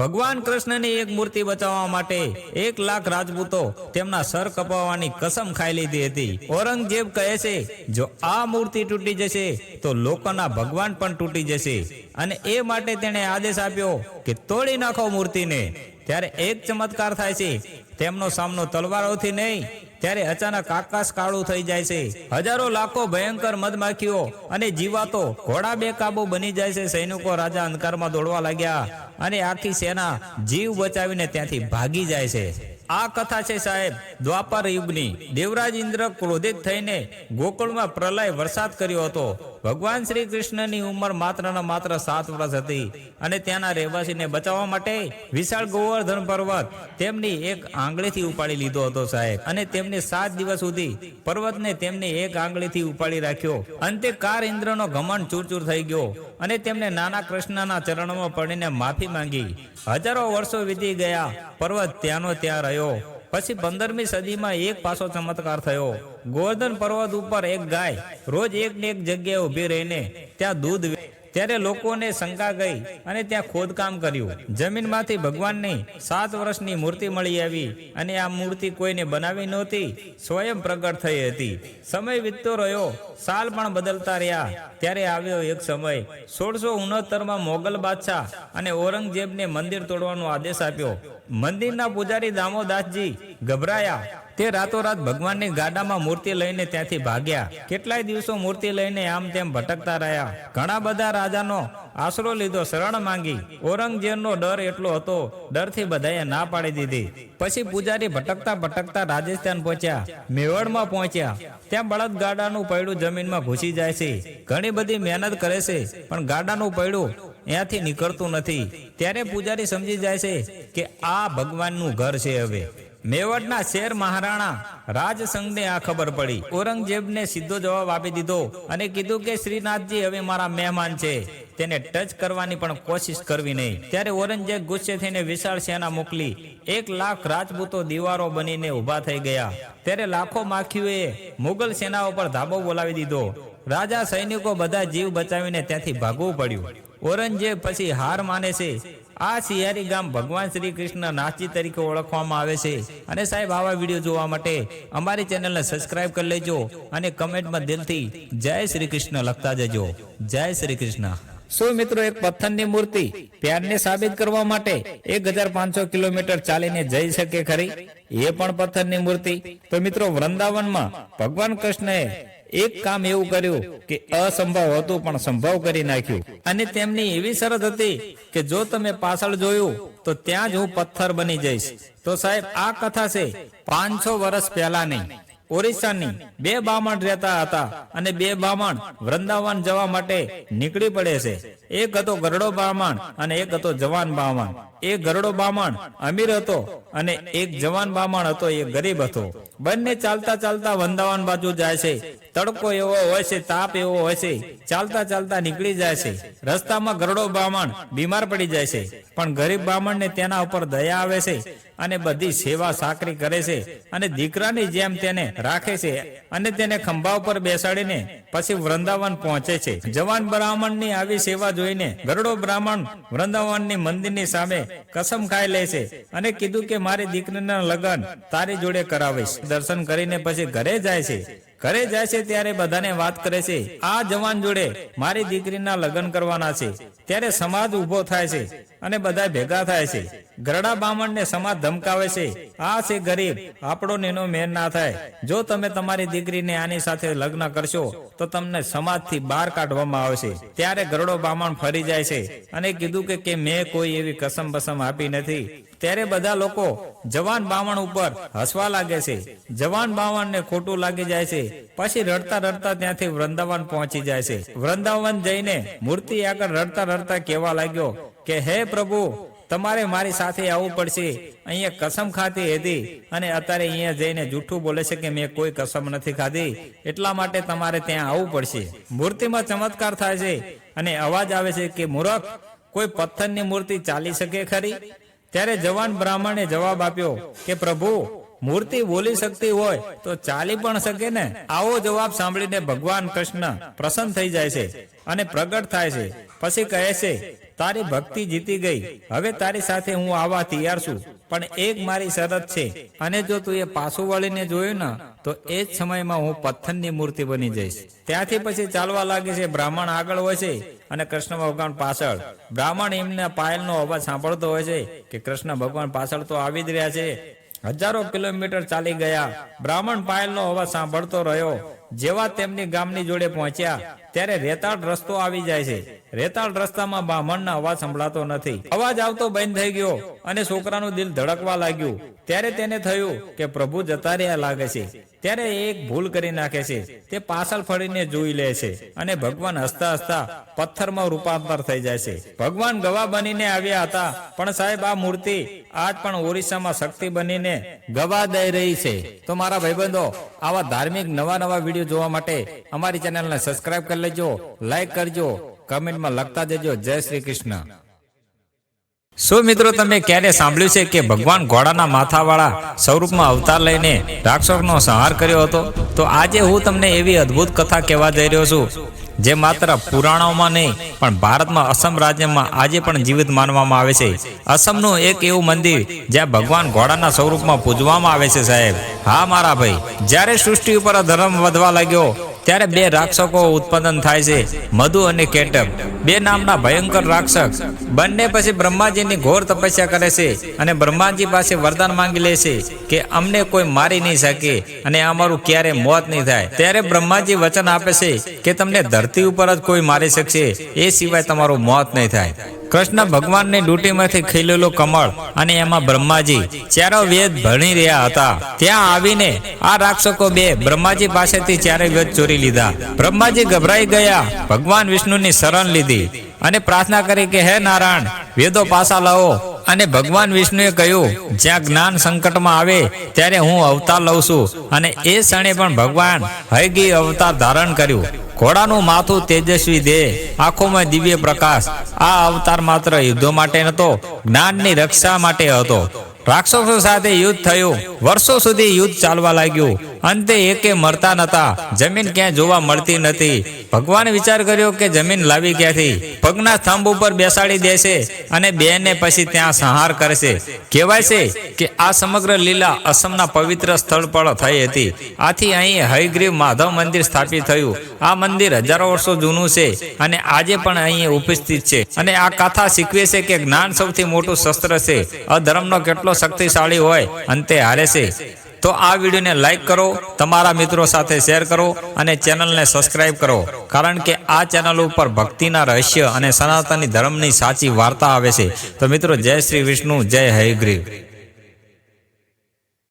ભગવાન કૃષ્ણની એક મૂર્તિ બચાવવા માટે એક લાખ રાજપૂતો તેમના સર કપાવવાની કસમ ખાઈ લીધી હતી. ઔરંગઝેબ કહે છે, જો આ મૂર્તિ તૂટી જશે, તો લોકોના ભગવાન પણ તૂટી જશે. અને એ માટે તેણે આદેશ આપ્યો કે તોડી નાખો મૂર્તિને. ત્યારે એક ચમત્કાર થાય છે, તેમનો સામનો તલવારોથી નહીં ત્યારે અચાનક આકાશ કાળું થઈ જાય છે. હજારો લાખો ભયંકર મધમાખીઓ અને જીવાતો ઘોડા બેકાબુ બની જાય છે. સૈનિકો રાજા અંધકારમાં દોડવા લાગ્યા અને આખી સેના જીવ બચાવીને ત્યાંથી ભાગી જાય છે. આ કથા છે સાહેબ, દ્વાપર યુગની દેવરાજ ઇન્દ્ર ક્રોધિત થઈને ગોકુળમાં પ્રલય વરસાદ કર્યો હતો. ભગવાન શ્રી કૃષ્ણની ઉંમર માત્ર ને માત્ર સાત વર્ષ હતી અને ત્યાંના રહેવાસીને બચાવવા માટે વિશાળ ગોવર્ધન પર્વત તેમની એક આંગળીથી ઉપાડી લીધો હતો સાહેબ. અને તેમને સાત દિવસ સુધી પર્વતને તેમની એક આંગળીથી ઉપાડી રાખ્યો. અંતે કાર ઇન્દ્રનો ઘમંડ ચૂરચૂર થઈ ગયો અને તેમને નાના કૃષ્ણના ચરણોમાં પડીને માફી માંગી. હજારો વર્ષો વીતી ગયા, પર્વત ત્યાંનો ત્યાં રહ્યો. પછી પંદરમી સદીમાં એક પાછો ચમત્કાર થયો. ગોવર્ધન પર્વત ઉપર એક ગાય રોજ એક ને એક જગ્યાએ ઊભી રહીને ત્યાં દૂધ ત્યારે લોકોને શંકા ગઈ અને ત્યાં ખોદકામ કર્યું. જમીનમાંથી ભગવાનની સાત વર્ષની મૂર્તિ મળી આવી અને આ મૂર્તિ કોઈને બનાવી નહોતી, સ્વયં પ્રગટ થઈ હતી. સમય વીતતો રહ્યો, સાલ પણ બદલતા રહ્યા. ત્યારે આવ્યો એક સમય, સોળસો ઉનોતરમાં મોગલ બાદશાહ અને ઔરંગઝેબને મંદિર તોડવાનો આદેશ આપ્યો. મંદિરના પૂજારી દામોદાસજી ગભરાયા તે રાતોરાત ભગવાનની ગાડામાં મૂર્તિ લઈને ત્યાંથી ભાગ્યા. કેટલાય દિવસો મૂર્તિ લઈને આમ તેમ ભટકતા રહ્યા. ઘણા બધા રાજાનો આશરો લીધો, શરણ માંગી. ઔરંગઝેબનો ડર એટલો હતો, ડરથી બધાએ ના પાડી દીધી. પછી પૂજારી ભટકતા ભટકતા રાજસ્થાન પહોંચ્યા, મેવાડમાં પહોંચ્યા. ત્યાં બળદ ગાડાનું પૈડું જમીનમાં ઘૂસી જાય છે. ઘણી બધી મહેનત કરે છે, પણ ગાડાનું પૈડું ત્યાંથી નીકળતું નથી. ત્યારે પૂજારી સમજી જાય છે કે આ ભગવાનનું ઘર છે હવે. મેવાડના શેર મહારાણા રાજસંઘને આ ખબર પડી. ઔરંગઝેબને સીધો જવાબ આપી દીધો અને કીધું કે, શ્રીનાથજી, હવે મારા મહેમાન છે. તેને ટચ કરવાની પણ કોશિશ કરવી નહીં. ત્યારે ઔરંગઝેબ ગુસ્સે થઈને વિશાળ સેના મોકલી. એક લાખ રાજપૂતો દીવારો બનીને ઊભા થઈ ગયા. ત્યારે લાખો માખીઓએ મુગલ સેના ઉપર ધાબો બોલાવી દીધો. રાજા સૈનિકો બધા જીવ બચાવીને ત્યાંથી ભાગવું પડ્યું. ઔરંગઝેબ પછી હાર માને છે. આ સિયારી ગામ ભગવાન શ્રી કૃષ્ણ નાથજી તરીકે ઓળખવામાં આવે છે. અને સાહેબ, આવા વીડિયો જોવા માટે અમારી ચેનલને સબસ્ક્રાઇબ કરી લેજો અને કમેન્ટમાં દિલથી જય શ્રી કૃષ્ણ લખતા જજો. જય શ્રી કૃષ્ણ. સો મિત્રો, એક પથ્થરની મૂર્તિ પ્યારને સાબિત કરવા માટે એક હજાર પાંચસો કિલોમીટર ચાલીને જઈ શકે ખરી? એ પણ પથ્થરની મૂર્તિ. તો મિત્રો, વૃંદાવનમાં ભગવાન કૃષ્ણએ એક કામ એવું કર્યું કે અસંભવ હતું, પણ સંભવ કરી નાખ્યું. અને તેમની એવી શરત હતી કે જો તમે પાછળ જોયું, તો ત્યાં જ હું પથ્થર બની જઈશ. તો સાહેબ, આ કથા છે, પાંચસો વર્ષ પહેલાની. ઓરિસ્સાની બે બામણ રહેતા હતા અને બે બામણ વૃંદાવન જવા માટે નીકળી પડે છે. એક હતો ગરડો બ્રાહ્મણ અને એક હતો જવાન બ્રાહ્મણ એ ગરડો બ્રાહ્મણ અમીર હતો અને એક જવાન બ્રાહ્મણ હતો, એ ગરીબ હતો. બંને ચાલતા ચાલતા વંદાવન બાજુ જાય છે. તડકો એવો હોય છે, તાપ એવો હોય છે. ચાલતા ચાલતા નીકળી જાય છે. રસ્તામાં ગરડો બ્રાહ્મણ બીમાર પડી જાય છે. પણ ગરીબ બ્રાહ્મણને તેના ઉપર દયા આવે છે અને બધી સેવા સાકરી કરે છે અને દીકરાની જેમ તેને રાખે છે અને તેને ખંભા ઉપર બેસાડીને પછી વૃંદાવન પહોંચે છે. જવાન બ્રાહ્મણની આવી સેવા જોઈને ગરડો બ્રાહ્મણ વૃંદાવનની મંદિરની સામે કસમ ખાઈ લે છે અને કીધું કે મારી દીકરીના લગ્ન તારી જોડે કરાવીશ. દર્શન કરીને પછી ઘરે જાય છે. ઘરે જાય છે ત્યારે બધાને વાત કરે છે, આ જવાન જોડે મારી દીકરીના લગ્ન કરવાના છે. ત્યારે સમાજ ઊભો થાય છે. અને બધા ભેગા થાય છે. ગરડા બામણને સમાજ ધમકાવે છે. આ છે ગરીબ. આપણો નેનો મેર ના થાય. જો તમે તમારી દીકરીને આની સાથે લગ્ન કરશો, તો તમને સમાજથી બહાર કાઢવામાં આવશે. ત્યારે ગરડો બામણ ફરી જાય છે. અને કીધું કે મેં કોઈ એવી કસમ બસમ આપી નથી. ત્યારે બધા લોકો જવાન બામણ ઉપર હસવા લાગે છે. જવાન બામણને ખોટું લાગી જાય છે. પછી રડતા રડતા ત્યાંથી વૃંદાવન પહોંચી જાય છે. વૃંદાવન જઈને મૂર્તિ આગળ રડતા રડતા કહેવા લાગ્યો કે, હે પ્રભુ, તમારે મારી સાથે આવવું પડશે. અહીંયા કસમ ખાતી હતી અને અત્યારે અહીંયા જઈને જૂઠું બોલે છે કે મેં કોઈ કસમ નથી ખાધી. એટલા માટે તમારે ત્યાં આવવું પડશે. મૂર્તિમાં ચમત્કાર થાય છે અને અવાજ આવે છે કે, મૂરખ, કોઈ પથ્થરની મૂર્તિ ચાલી શકે ખરી? ત્યારે જવાન બ્રાહ્મણે જવાબ આપ્યો કે, પ્રભુ, મૂર્તિ બોલી શકતી હોય તો ચાલી પણ શકે ને? આવો જવાબ સાંભળીને ભગવાન કૃષ્ણ પ્રસન્ન થઈ જાય છે અને પ્રગટ થાય છે. પછી કહે છે તારી ભક્તિ જીતી ગઈ. હવે તારી સાથે હું આવવા તૈયાર છું. પણ એક મારી શરત છે. અને જો તું એ પાછું વળીને જોયું ને, તો એ જ સમયમાં હું પથ્થરની મૂર્તિ બની જઈશ. ત્યાંથી પછી ચાલવા લાગે છે. બ્રાહ્મણ આગળ હોય છે અને કૃષ્ણ ભગવાન પાછળ. બ્રાહ્મણ એમના પાયલનો અવાજ સાંભળતો હોય છે કે કૃષ્ણ ભગવાન પાછળ તો આવી જ રહ્યા છે. હજારો કિલોમીટર ચાલી ગયા. બ્રાહ્મણ પાયલનો અવાજ સાંભળતો રહ્યો. જેવા તેમની ગામની જોડે પહોંચ્યા. ત્યારે રેતાળ રસ્તો આવી જાય છે. રેતાળ રસ્તામાં બ્રાહ્મણના અવાજ સંભળાતો નથી. અવાજ આવતો બંધ થઈ ગયો અને છોકરાનું દિલ ધડકવા લાગ્યું. ત્યારે તેને થયું કે પ્રભુ જતા રહ્યા લાગે છે. ત્યારે એક ભૂલ કરી નાખે છે. તે પાછળ ફરીને જોઈ લે છે અને ભગવાન હસતા હસતા પથ્થરમાં રૂપાંતર થઈ જાય છે. ભગવાન ગવા બનીને આવ્યા હતા, પણ સાહેબ આ મૂર્તિ આજ પણ ઓરિસ્સામાં શક્તિ બનીને ગવા દઈ રહી છે. તો મારા ભાઈબંધો, આવા ધાર્મિક નવા નવા વીડિયો જોવા માટે અમારી ચેનલને સબસ્ક્રાઇબ કરી લેજો લાઈક કરજો, કમેન્ટમાં લખતા જજો. જય શ્રી કૃષ્ણ. શું મિત્રો, તમે ક્યારે સાંભળ્યું છે કે ભગવાન ઘોડાના માથાવાળા સ્વરૂપમાં અવતાર લઈને રાક્ષસનો સંહાર કર્યો હતો? તો આજે હું તમને એવી અદ્ભુત કથા કહેવા જઈ રહ્યો છું, જે માત્ર પુરાણોમાં નહીં, પણ ભારતમાં અસમ રાજ્યમાં આજે પણ જીવિત માનવામાં આવે છે. અસમનું એક એવું મંદિર જ્યાં ભગવાન ઘોડાના સ્વરૂપમાં પૂજવામાં આવે છે સાહેબ. હા મારા ભાઈ, જ્યારે સૃષ્ટિ ઉપર ધર્મ વધવા લાગ્યો ત્યારે બે રાક્ષસો ઉત્પાદન થાય છે, મધુ અને કેટક બે નામના ભયંકર રાક્ષસ. બંને પછી બ્રહ્માજીની ઘોર તપસ્યા કરે છે અને બ્રહ્માજી પાસે વરદાન માંગી લે છે કે અમને કોઈ મારી નહીં શકે અને અમારું ક્યારે મોત નહીં થાય. ત્યારે બ્રહ્માજી વચન આપે છે કે તમને ધરતી ઉપર જ કોઈ મારી શકશે, એ સિવાય તમારું મોત નહીં થાય. કૃષ્ણ ભગવાનની ડૂટીમાંથી ખીલેલો કમળ અને એમાં બ્રહ્માજી ચારો વેદ ભણી રહ્યા હતા. ત્યાં આવીને આ રાક્ષકો બે બ્રહ્માજી પાસેથી ચારે વેદ ચોરી લીધા. બ્રહ્માજી ગભરાઈ ગયા. ભગવાન વિષ્ણુની શરણ લીધી અને પ્રાર્થના કરી કે, હે નારાયણ, વેદો પાછા લાવો. અને ભગવાન વિષ્ણુએ કહ્યું, જ્યાં જ્ઞાન સંકટમાં આવે, ત્યારે હું અવતાર લઉં છું. અને એ ક્ષણે પણ ભગવાન હૈગી અવતાર ધારણ કર્યું. ઘોડાનું માથું તેજસ્વી દેહ આંખોમાં દિવ્ય પ્રકાશ. આ અવતાર માત્ર યુદ્ધો માટે નતો, જ્ઞાનની રક્ષા માટે હતો. રાક્ષસો સાથે યુદ્ધ થયું. વર્ષો સુધી યુદ્ધ ચાલવા લાગ્યું. અંતે એકે મરતા નતા. જમીન ક્યાં જોવા મળતી નથી. ભગવાન વિચાર કર્યો કે જમીન લાવી ક્યાંથી? પગના સ્તંભ ઉપર બેસાડી દેશે અને બેને પછી ત્યાં સંહાર કરશે. કહેવાય છે કે આ સમગ્ર લીલા અસમના પવિત્ર સ્થળ પર થઈ હતી. આથી અહીં હયગ્રીવ માધવ મંદિર સ્થાપિત થયું. આ મંદિર હજારો વર્ષો જૂનું છે અને આજે પણ અહીં ઉપસ્થિત છે. અને આ કથા શીખવે છે કે જ્ઞાન સૌથી મોટું શસ્ત્ર છે. અધર્મનો કેટલો શક્તિશાળી હોય અંતે હારે છે. તો આ વિડીયોને લાઈક કરો, તમારા મિત્રો સાથે શેર કરો અને ચેનલને સબસ્ક્રાઇબ કરો. કારણ કે આ ચેનલ ઉપર ભક્તિના રહસ્ય અને સનાતની ધર્મની સાચી વાર્તા આવે છે. તો મિત્રો, જય શ્રી વિષ્ણુ, જય હયગ્રીવ